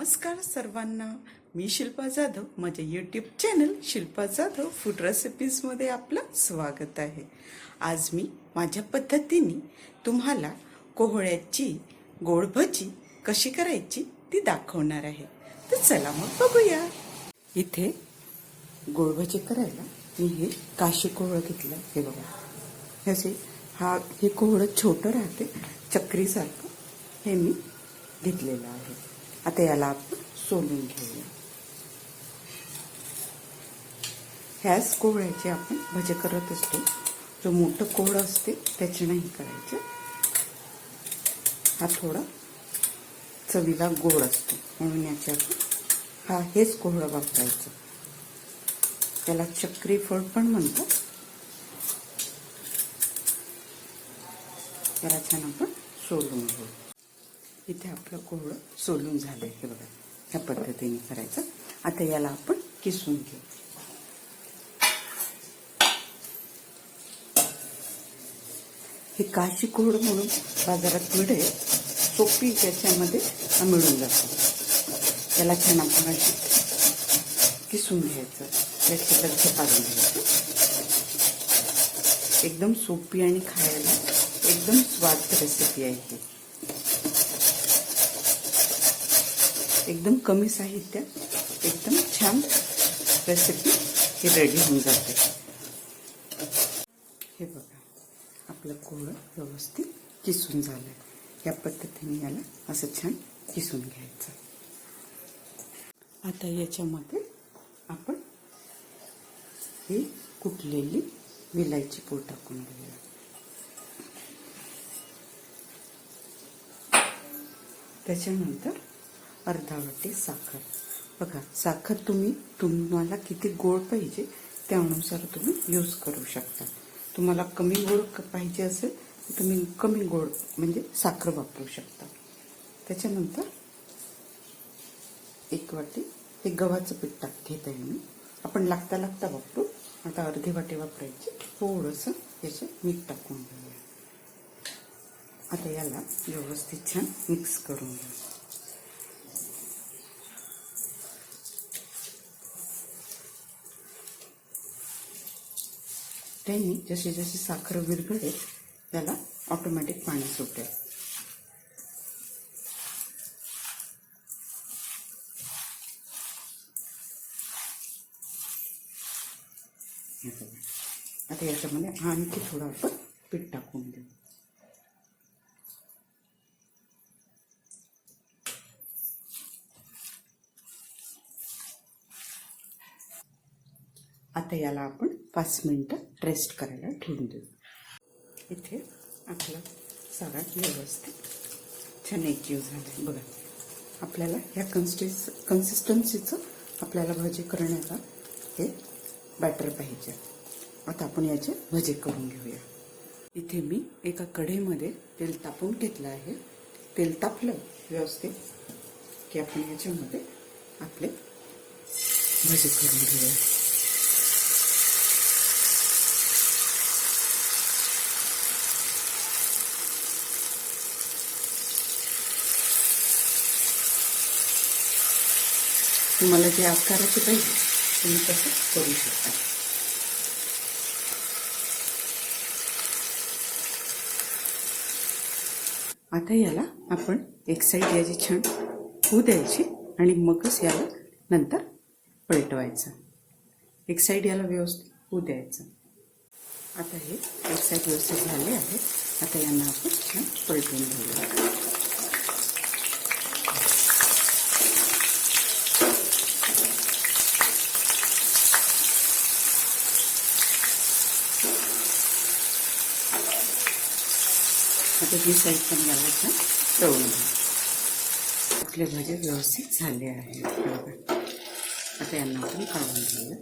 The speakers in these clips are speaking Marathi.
नमस्कार सर्वांना. मी शिल्पा जाधव. माझ्या YouTube channel Shilpa Jadhav food रेसिपीजमध्ये आपलं स्वागत आहे. आज मी माझ्या पद्धतीने तुम्हाला कोहळ्याची गोडभजी कशी करायची ती दाखवणार आहे. तर चला मग बघूया. इथे गोडभजी करायला मी हे काशी कोहळं घेतलं हे बघा. हे असे हा हे कोहळं छोटं राहते. चक्रीसारखं हे मी घेतलेलं आहे. आता याला आपण सोलून घेऊया. ह्याच कोहळ्याचे आपण भजे करत असतो. जो मोठं कोहळं असते त्याचे नाही करायचे. हा थोडा चवीला गोड असतो. म्हणून याचे आपण हा हेच कोहळं वापरायचं. त्याला चक्री फळ पण म्हणतात. त्याला छान आपण सोलून घेऊ. इथे आपलं कोहळं सोलून झालंय हे बघा. ह्या पद्धतीने करायचं. आता याला आपण किसून घेऊ. हे काशी कोहळ म्हणून बाजारात मिळेल सोपी त्याच्यामध्ये मिळून जातो. त्याला छान आपण अशी किसून घ्यायचं. त्याचे लक्ष काढून घ्यायचं. एकदम सोपी आणि खायला एकदम स्वाद रेसिपी आहे एकदम कमी साहित्यात एकदम छान रेसिपी ही रेडी होऊन जाते. हे बघा आपलं कोळं व्यवस्थित किसून झालं या पद्धतीने याला असं छान किसून घ्यायचं. आता याच्यामध्ये आपण ही कुटलेली विलायची पूड टाकून घेऊया. त्याच्यानंतर अर्धा वाटी साखर. बघा साखर तुम्ही तुम्हाला किती गोड पाहिजे त्यानुसार तुम्ही यूज करू शकता. तुम्हाला कमी गोड पाहिजे असेल तर तुम्ही कमी गोड म्हणजे साखर वापरू शकता. त्याच्यानंतर एक वाटी हे गव्हाचं पीठ टाक घेत आहे मी. आपण लागता लागता वापरू. आता अर्धी वाटी वापरायची. थोडंसं याचं मीठ टाकून घेऊया. आता याला व्यवस्थित छान मिक्स करून घेऊ त्यांनी जशी जशी साखर विरघळेल त्याला ऑटोमॅटिक पाणी सुटेल आता याच्यामध्ये आणखी थोडं आपण पीठ टाकून देऊ. आता याला आपण पाच मिनटं रेस्ट करायला ठेवून देऊ. इथे आपला सारा व्यवस्थित छान एकजीव झाला. आहे बघा आपल्याला ह्या कन्सिस कन्सिस्टन्सीचं आपल्याला भजी करण्याचा हे बॅटर पाहिजे. आता आपण याचे भजे करून घेऊया. इथे मी एका कढईमध्ये तेल तापून घेतलं आहे. तेल तापलं व्यवस्थित की आपण याच्यामध्ये आपले भजे करून घेऊया. तुम्हाला जे आकाराचे पाहिजे. तुम्ही तसं करू शकता. आता याला आपण एक साईड याची छान होऊ द्यायची आणि मगच याला नंतर पलटवायचं. एक साईड याला व्यवस्थित होऊ द्यायचं. आता हे एक साईड व्यवस्थित झाले आहे. आता यांना आपण छान पलटवून घेऊया. आता ही साईड पण याला छान तळून घेऊ आपले भजे व्यवस्थित झाले आहे बरोबर? आता यांना आपण काढून घेऊया.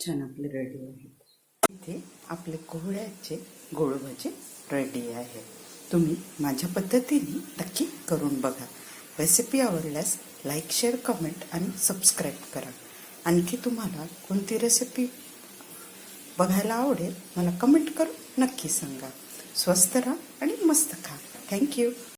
छान आपले रेडी आहे इथे आपले कोहळ्याचे गोड भजे रेडी आहे. तुम्ही माझ्या पद्धतीने नक्की करून बघा. रेसिपी आवडल्यास लाईक शेअर कमेंट आणि सबस्क्राईब करा. आणखी तुम्हाला कोणती रेसिपी बघायला आवडेल मला कमेंट करून नक्की सांगा. स्वस्त राहा आणि मस्त खा. थँक्यू